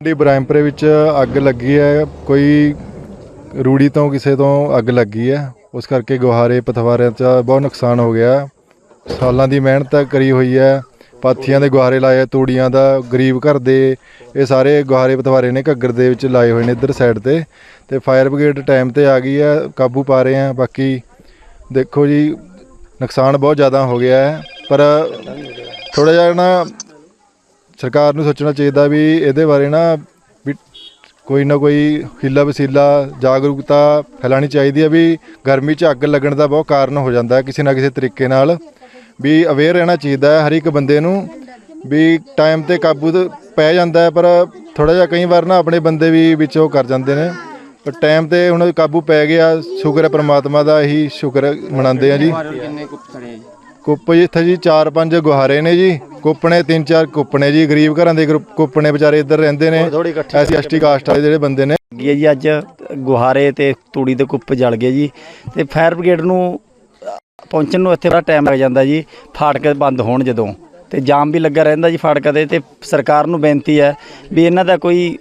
ਦੀ ਬ੍ਰਹਮਪੁਰੇ ਵਿੱਚ ਅੱਗ ਲੱਗੀ ਹੈ, ਕੋਈ ਰੂੜੀ ਤੋਂ ਕਿਸੇ ਤੋਂ ਅੱਗ ਲੱਗੀ ਹੈ, ਉਸ ਕਰਕੇ ਗੁਹਾਰੇ ਪਥਵਾਰਿਆਂ 'ਚ ਬਹੁਤ ਨੁਕਸਾਨ ਹੋ ਗਿਆ। ਸਾਲਾਂ ਦੀ ਮਿਹਨਤ ਕਰੀ ਹੋਈ ਹੈ, ਪਾਥੀਆਂ ਦੇ ਗੁਹਾਰੇ ਲਾਏ, ਤੂੜੀਆਂ ਦਾ, ਗਰੀਬ ਘਰ ਦੇ, ਇਹ ਸਾਰੇ ਗੁਹਾਰੇ ਪਥਵਾਰੇ ਨੇ ਘੱਗਰ ਦੇ ਵਿੱਚ ਲਾਏ ਹੋਏ ਨੇ ਇੱਧਰ ਸਾਈਡ ਤੇ। ਤੇ ਫਾਇਰ ਬ੍ਰਿਗੇਡ ਟਾਈਮ ਤੇ ਆ ਗਈ ਹੈ, ਕਾਬੂ ਪਾ ਰਹੇ ਆ ਬਾਕੀ ਦੇਖੋ ਜੀ, ਨੁਕਸਾਨ ਬਹੁਤ ਜ਼ਿਆਦਾ ਹੋ ਗਿਆ ਹੈ, ਪਰ ਥੋੜਾ ਜਿਹਾ ਨਾ ਸਰਕਾਰ ਨੂੰ ਸੋਚਣਾ ਚਾਹੀਦਾ ਵੀ ਇਹਦੇ ਬਾਰੇ ਨਾ ਵੀ ਕੋਈ ਨਾ ਕੋਈ ਹਿੱਲਾ ਵਸੀਲਾ ਜਾਗਰੂਕਤਾ ਫੈਲਾਣੀ ਚਾਹੀਦੀ ਹੈ ਵੀ ਗਰਮੀ 'ਚ ਅੱਗ ਲੱਗਣ ਦਾ ਬਹੁਤ ਕਾਰਨ ਹੋ ਜਾਂਦਾ ਹੈ ਕਿਸੇ ਨਾ ਕਿਸੇ ਤਰੀਕੇ ਨਾਲ। ਵੀ ਅਵੇਅਰ ਰਹਿਣਾ ਚਾਹੀਦਾ ਹੈ ਹਰ ਇੱਕ ਬੰਦੇ ਨੂੰ ਵੀ ਟਾਈਮ ਤੇ ਕਾਬੂ ਪੈ ਜਾਂਦਾ ਹੈ ਪਰ ਥੋੜਾ ਜਿਹਾ ਕਈ ਵਾਰ ਨਾ ਆਪਣੇ ਬੰਦੇ ਵੀ ਵਿੱਚ ਉਹ ਕਰ ਜਾਂਦੇ ਨੇ। ਪਰ ਟਾਈਮ ਤੇ ਹੁਣ ਕਾਬੂ ਪੈ ਗਿਆ ਸ਼ੁਕਰ ਹੈ ਪ੍ਰਮਾਤਮਾ ਦਾ ਇਹੀ ਸ਼ੁਕਰ ਮਨਾਉਂਦੇ ਆ ਜੀ। ਕੁੱਪ ਜੀ? ਇੱਥੇ ਜੀ 4-5 ਗੁਹਾਰੇ ਨੇ ਜੀ। ਕੁੱਪਣੇ 3-4 ਕੁੱਪਣੇ ਜੀ ਗਰੀਬ ਘਰਾਂ ਦੇ ਗਰੁੱਪ- ਕੁੱਪਣੇ ਵਿਚਾਰੇ ਇੱਧਰ ਰਹਿੰਦੇ ਨੇ। ਐਸੀ ਐਸਟੀ ਕਾਸਟ ਵਾਲੇ ਜਿਹੜੇ ਬੰਦੇ ਨੇ। ਲੱਗੀ ਹੈ ਜੀ ਅੱਜ ਗੁਹਾਰੇ ਤੇ ਤੂੜੀ ਦੇ ਕੁੱਪ ਜਲ ਗਏ ਜੀ ਤੇ ਫਾਇਰ ਬ੍ਰਿਗੇਡ ਨੂੰ ਪਹੁੰਚਣ ਨੂੰ ਇੱਥੇ ਬੜਾ ਟਾਈਮ ਲੱਗ ਜਾਂਦਾ ਜੀ ਫਾਟਕ ਬੰਦ ਹੋਣ ਜਦੋਂ। ਤੇ ਜਾਮ ਵੀ ਲੱਗਾ ਰਹਿੰਦਾ ਜੀ ਫਾਟਕਾਂ ਦੇ ਤੇ ਸਰਕਾਰ ਨੂੰ ਬੇਨਤੀ ਹੈ ਵੀ ਇਹਨਾਂ ਦਾ ਕੋਈ